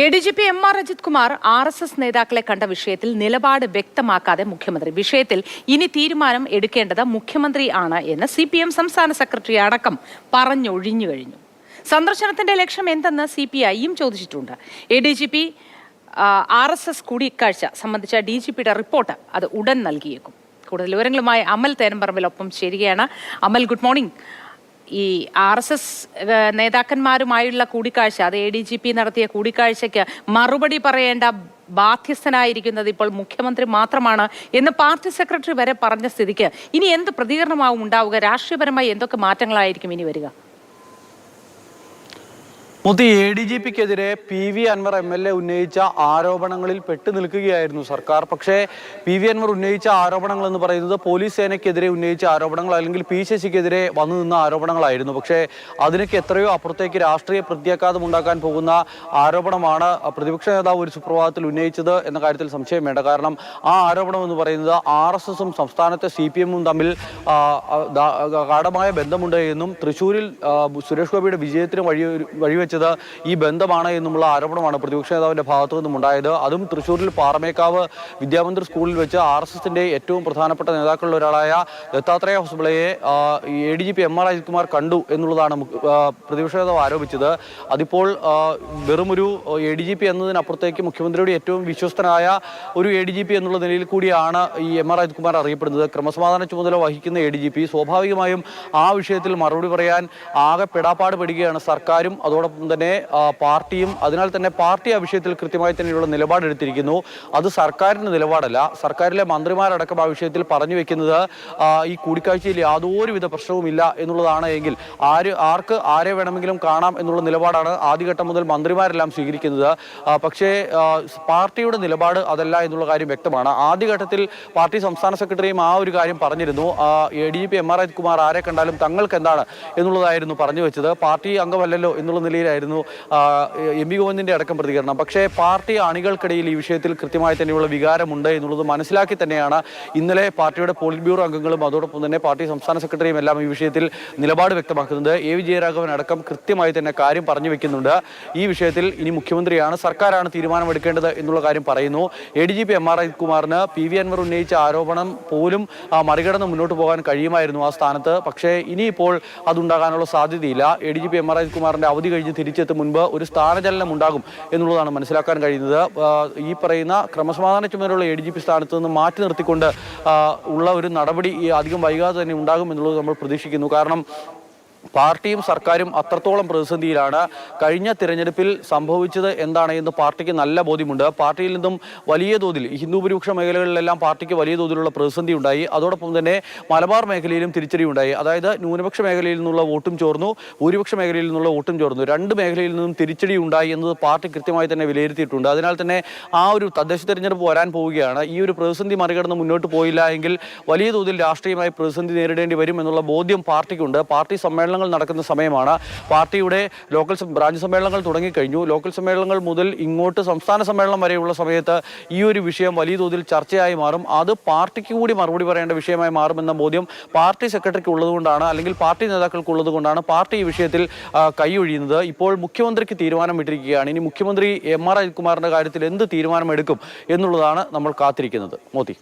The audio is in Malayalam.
A D G P M R Ajith Kumar R S S നേതാക്കളെ കണ്ട വിഷയത്തിൽ നിലപാട് വ്യക്തമാക്കാതെ മുഖ്യമന്ത്രി. വിഷയത്തിൽ ഇനി തീരുമാനം എടുക്കേണ്ടത് മുഖ്യമന്ത്രി ആണ് എന്ന് സി പി എം സംസ്ഥാന സെക്രട്ടറി അടക്കം പറഞ്ഞൊഴിഞ്ഞു കഴിഞ്ഞു. സന്ദർശനത്തിന്റെ ലക്ഷ്യം എന്തെന്ന് സി പി ഐയും ചോദിച്ചിട്ടുണ്ട്. A D G P R S S കൂടിക്കാഴ്ച സംബന്ധിച്ച ഡി ജി പിയുടെ റിപ്പോർട്ട് അത് ഉടൻ നൽകിയേക്കും. കൂടുതൽ വിവരങ്ങളുമായി അമൽ തേരമ്പറമ്പിലൊപ്പം ചേരുകയാണ്. Amal good morning. ഈ ആർ എസ് എസ് നേതാക്കന്മാരുമായുള്ള കൂടിക്കാഴ്ച അത് എ ഡി ജി പി നടത്തിയ കൂടിക്കാഴ്ചയ്ക്ക് മറുപടി പറയേണ്ട ബാധ്യസ്ഥനായിരിക്കുന്നത് ഇപ്പോൾ മുഖ്യമന്ത്രി മാത്രമാണ് എന്ന് പാർട്ടി സെക്രട്ടറി വരെ പറഞ്ഞ സ്ഥിതിക്ക് ഇനി എന്ത് പ്രതികരണമാവും ഉണ്ടാവുക? രാഷ്ട്രീയപരമായി എന്തൊക്കെ മാറ്റങ്ങളായിരിക്കും ഇനി വരിക? മുത്തി എ ഡി ജി പിക്കെതിരെ P V Anwar M L A ഉന്നയിച്ച ആരോപണങ്ങളിൽ പെട്ടു നിൽക്കുകയായിരുന്നു സർക്കാർ. പക്ഷേ പി വി അൻവർ ഉന്നയിച്ച ആരോപണങ്ങൾ എന്ന് പറയുന്നത് പോലീസ് സേനയ്ക്കെതിരെ ഉന്നയിച്ച ആരോപണങ്ങൾ അല്ലെങ്കിൽ പി ശശിക്കെതിരെ വന്നു നിന്ന ആരോപണങ്ങളായിരുന്നു. പക്ഷേ അതിനൊക്കെ എത്രയോ അപ്പുറത്തേക്ക് രാഷ്ട്രീയ പ്രത്യാഘാതം ഉണ്ടാക്കാൻ പോകുന്ന ആരോപണമാണ് പ്രതിപക്ഷ നേതാവ് ഒരു സുപ്രഭാതത്തിൽ ഉന്നയിച്ചത് എന്ന കാര്യത്തിൽ സംശയം വേണ്ട. കാരണം ആ ആരോപണം എന്ന് പറയുന്നത് ആർ എസ് എസും സംസ്ഥാനത്തെ സി പി എമ്മും തമ്മിൽ ഗാഠമായ ബന്ധമുണ്ട് എന്നും തൃശ്ശൂരിൽ സുരേഷ് ഗോപിയുടെ വിജയത്തിന് വഴി വഴിവെച്ചത് ഈ ബന്ധമാണ് എന്നുമുള്ള ആരോപണമാണ് പ്രതിപക്ഷ നേതാവിന്റെ ഭാഗത്തു നിന്നും ഉണ്ടായത്. അതും തൃശ്ശൂരിൽ പാറമേക്കാവ് വിദ്യാമന്ദിർ സ്കൂളിൽ വെച്ച് ആർ എസ് എസിന്റെ ഏറ്റവും പ്രധാനപ്പെട്ട നേതാക്കളിൽ ഒരാളായ Dattatreya ഹോസ്പിളയെ A D G P M R Ajith Kumar കണ്ടു എന്നുള്ളതാണ് പ്രതിപക്ഷ നേതാവ് ആരോപിച്ചത്. അതിപ്പോൾ വെറുമൊരു എ ഡി ജി പി എന്നതിനപ്പുറത്തേക്ക് മുഖ്യമന്ത്രിയുടെ ഏറ്റവും വിശ്വസ്തനായ ഒരു എ ഡി ജി പി എന്നുള്ള നിലയിൽ കൂടിയാണ് ഈ എം ആർ അജിത് കുമാർ അറിയപ്പെടുന്നത്. ക്രമസമാധാന ചുമതല വഹിക്കുന്ന എ ഡി ജി പി സ്വാഭാവികമായും ആ വിഷയത്തിൽ മറുപടി പറയാൻ ആകെ പെടാപ്പാട് പെടുകയാണ് സർക്കാരും. അതോടൊപ്പം തന്നെ പാർട്ടിയും അതിനാൽ തന്നെ പാർട്ടി ആ വിഷയത്തിൽ കൃത്യമായി തന്നെയുള്ള നിലപാടെടുത്തിരിക്കുന്നു അത് സർക്കാരിന്റെ നിലപാടല്ല. സർക്കാരിലെ മന്ത്രിമാരടക്കം ആ വിഷയത്തിൽ പറഞ്ഞു വെക്കുന്നത് ഈ കൂടിക്കാഴ്ചയിൽ യാതൊരുവിധ പ്രശ്നവുമില്ല എന്നുള്ളതാണ് എങ്കിൽ ആര് ആർക്ക് ആരെ വേണമെങ്കിലും കാണാം എന്നുള്ള നിലപാടാണ് ആദ്യഘട്ടം മുതൽ മന്ത്രിമാരെല്ലാം സ്വീകരിക്കുന്നത്. പക്ഷേ പാർട്ടിയുടെ നിലപാട് അതല്ല എന്നുള്ള കാര്യം വ്യക്തമാണ്. ആദ്യഘട്ടത്തിൽ പാർട്ടി സംസ്ഥാന സെക്രട്ടറിയും ആ ഒരു കാര്യം പറഞ്ഞിരുന്നു. A D G P M R Ajith Kumar ആരെ കണ്ടാലും തങ്ങൾക്ക് എന്താണ് എന്നുള്ളതായിരുന്നു പറഞ്ഞു വെച്ചത്. പാർട്ടി അംഗമല്ലല്ലോ എന്നുള്ള നിലയിലായിരുന്നു ആ, എം വി ഗോവിന്ദിന്റെ അടക്കം പ്രതികരണം. പക്ഷേ പാർട്ടി അണികൾക്കിടയിൽ ഈ വിഷയത്തിൽ കൃത്യമായി തന്നെയുള്ള വികാരമുണ്ട് എന്നുള്ളത് മനസ്സിലാക്കി തന്നെയാണ് ഇന്നലെ പാർട്ടിയുടെ പോളിറ്റ് ബ്യൂറോ അംഗങ്ങളും അതോടൊപ്പം തന്നെ പാർട്ടി സംസ്ഥാന സെക്രട്ടറിയും എല്ലാം ഈ വിഷയത്തിൽ നിലപാട് വ്യക്തമാക്കുന്നത്. എ വി ജയരാഘവൻ അടക്കം കൃത്യമായി തന്നെ കാര്യം പറഞ്ഞു വെക്കുന്നുണ്ട്. ഈ വിഷയത്തിൽ ഇനി മുഖ്യമന്ത്രിയാണ് സർക്കാരാണ് തീരുമാനമെടുക്കേണ്ടത് എന്നുള്ള കാര്യം പറയുന്നു. A D G P M R കുമാറിന് പി വി അൻവർ ഉന്നയിച്ച ആരോപണം പോലും മറികടന്ന് മുന്നോട്ട് പോകാൻ കഴിയുമായിരുന്നു ആ സ്ഥാനത്ത്. പക്ഷേ ഇനിയിപ്പോൾ അതുണ്ടാകാനുള്ള സാധ്യതയില്ല. A D G P M R കുമാറിന്റെ അവധി കഴിഞ്ഞ് തിരിച്ചെത്തും മുൻപ് ഒരു സ്ഥാനചലനം ഉണ്ടാകും എന്നുള്ളതാണ് മനസ്സിലാക്കാൻ കഴിയുന്നത്. ഈ പറയുന്ന ക്രമസമാധാന ചുമതലയുള്ള എ ഡി ജി പി സ്ഥാനത്ത് നിന്ന് മാറ്റി നിർത്തിക്കൊണ്ട് ഉള്ള ഒരു നടപടി അധികം വൈകാതെ തന്നെ ഉണ്ടാകും എന്നുള്ളത് നമ്മൾ പ്രതീക്ഷിക്കുന്നു. കാരണം പാർട്ടിയും സർക്കാരും അത്രത്തോളം പ്രതിസന്ധിയിലാണ്. കഴിഞ്ഞ തിരഞ്ഞെടുപ്പിൽ സംഭവിച്ചത് എന്താണ് എന്ന് പാർട്ടിക്ക് നല്ല ബോധ്യമുണ്ട്. പാർട്ടിയിൽ നിന്നും വലിയ തോതിൽ ഈ ഹിന്ദു ഭൂരിപക്ഷ മേഖലകളിലെല്ലാം പാർട്ടിക്ക് വലിയ തോതിലുള്ള പ്രതിസന്ധി ഉണ്ടായി. അതോടൊപ്പം തന്നെ മലബാർ മേഖലയിലും തിരിച്ചടിയുണ്ടായി അതായത് ന്യൂനപക്ഷ മേഖലയിൽ നിന്നുള്ള വോട്ടും ചോർന്നു ഭൂരിപക്ഷ മേഖലയിൽ നിന്നുള്ള വോട്ടും ചോർന്നു. രണ്ട് മേഖലയിൽ നിന്നും തിരിച്ചടി ഉണ്ടായി എന്നത് പാർട്ടി കൃത്യമായി തന്നെ വിലയിരുത്തിയിട്ടുണ്ട്. അതിനാൽ തന്നെ ആ ഒരു തദ്ദേശ തിരഞ്ഞെടുപ്പ് വരാൻ പോവുകയാണ്. ഈ ഒരു പ്രതിസന്ധി മറികടന്ന് മുന്നോട്ട് പോയില്ല എങ്കിൽ വലിയ തോതിൽ രാഷ്ട്രീയമായി പ്രതിസന്ധി നേരിടേണ്ടി വരും എന്നുള്ള ബോധ്യം പാർട്ടിക്കുണ്ട്. പാർട്ടി സമ്മേളനങ്ങൾ നടക്കുന്ന സമയമാണ്. പാർട്ടിയുടെ ലോക്കൽ ബ്രാഞ്ച് സമ്മേളനങ്ങൾ തുടങ്ങിക്കഴിഞ്ഞു. ലോക്കൽ സമ്മേളനങ്ങൾ മുതൽ ഇങ്ങോട്ട് സംസ്ഥാന സമ്മേളനം വരെയുള്ള സമയത്ത് ഈ ഒരു വിഷയം വലിയ തോതിൽ ചർച്ചയായി മാറും. അത് പാർട്ടിക്ക് കൂടി മറുപടി പറയേണ്ട വിഷയമായി മാറുമെന്ന ബോധ്യം പാർട്ടി സെക്രട്ടറിക്ക് ഉള്ളതുകൊണ്ടാണ് അല്ലെങ്കിൽ പാർട്ടി നേതാക്കൾക്ക് ഉള്ളതുകൊണ്ടാണ് പാർട്ടി ഈ വിഷയത്തിൽ കൈയൊഴിയുന്നത് ഇപ്പോൾ മുഖ്യമന്ത്രിക്ക് തീരുമാനം ഇട്ടിരിക്കുകയാണ് ഇനി മുഖ്യമന്ത്രി എം ആർ അജിത് കുമാറിന്റെ കാര്യത്തിൽ എന്ത് തീരുമാനമെടുക്കും എന്നുള്ളതാണ് നമ്മൾ കാത്തിരിക്കുന്നത്. മോദി.